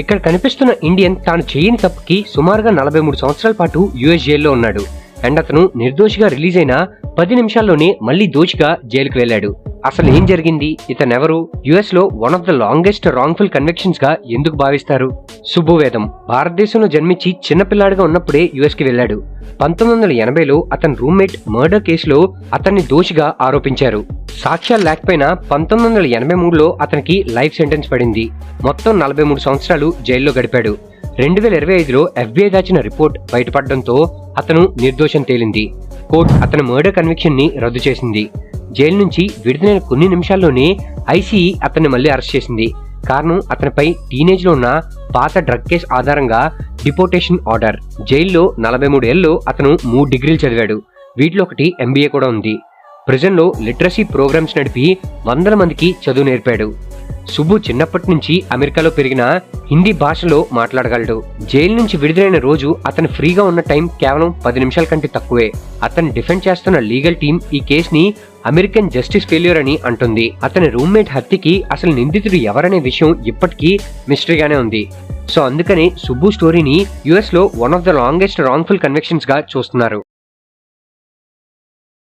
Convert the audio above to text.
ఇక్కడ కనిపిస్తున్న ఇండియన్ తాను చేయని తప్పుకి సుమారుగా నలభై మూడు సంవత్సరాల పాటు యుఎస్ జైల్లో ఉన్నాడు. అండ్ అతను నిర్దోషిగా రిలీజ్ అయిన పది నిమిషాల్లోనే మళ్ళీ దోషిగా జైలుకు వెళ్ళాడు. అసలు ఏం జరిగింది? ఇతనెవరు? యుఎస్లో one of the longest wrongful కన్విక్షన్స్గా ఎందుకు భావిస్తారు? శుభువేదం. భారతదేశంలో జన్మించి చిన్నపిల్లాడిగా ఉన్నప్పుడే యుఎస్కి వెళ్ళాడు. పంతొమ్మిది వందల ఎనభైలో అతని రూమ్మేట్ మర్డర్ కేసులో అతన్ని దోషిగా ఆరోపించారు. సాక్ష్యాలు లేకపోయినా పంతొమ్మిది వందల ఎనభై మూడులో అతనికి లైఫ్ సెంటెన్స్ పడింది. మొత్తం నలభై మూడు సంవత్సరాలు జైల్లో గడిపాడు. రెండు వేల ఇరవై ఐదులో ఎఫ్బీఐ దాచిన రిపోర్ట్ బయటపడడంతో అతను నిర్దోషం తేలింది. కోర్టు అతని మర్డర్ కన్విక్షన్ని రద్దు చేసింది. జైలు నుంచి విడుదలైన కొన్ని నిమిషాల్లోనే ఐసీఈ అతన్ని మళ్ళీ అరెస్ట్ చేసింది. కారణం అతనిపై టీనేజ్లో ఉన్న పాత డ్రగ్ కేసు ఆధారంగా డిపోటేషన్ ఆర్డర్. జైల్లో నలభై మూడు అతను మూడు డిగ్రీలు చదివాడు. వీటిలో ఒకటి ఎంబీఏ కూడా ఉంది. ప్రిజన్లో లిటరసీ ప్రోగ్రామ్స్ నడిపి వందల మందికి చదువు నేర్పాడు. సుబ్బు చిన్నప్పటి నుంచి అమెరికాలో పెరిగిన హిందీ భాషలో మాట్లాడగలడు. జైలు నుంచి విడుదలైన రోజు అతను ఫ్రీగా ఉన్న టైం కేవలం పది నిమిషాల కంటే తక్కువే. అతను డిఫెండ్ చేస్తున్న లీగల్ టీం ఈ కేసుని అమెరికన్ జస్టిస్ ఫెయిల్యూర్ అని అంటుంది. అతని రూమ్మేట్ హత్యకి అసలు నిందితుడు ఎవరనే విషయం ఇప్పటికీ మిస్టరీగానే ఉంది. సో అందుకనే సుబ్బు స్టోరీని యుఎస్లో one of the longest wrongful కన్వెక్షన్స్గా చూస్తున్నారు.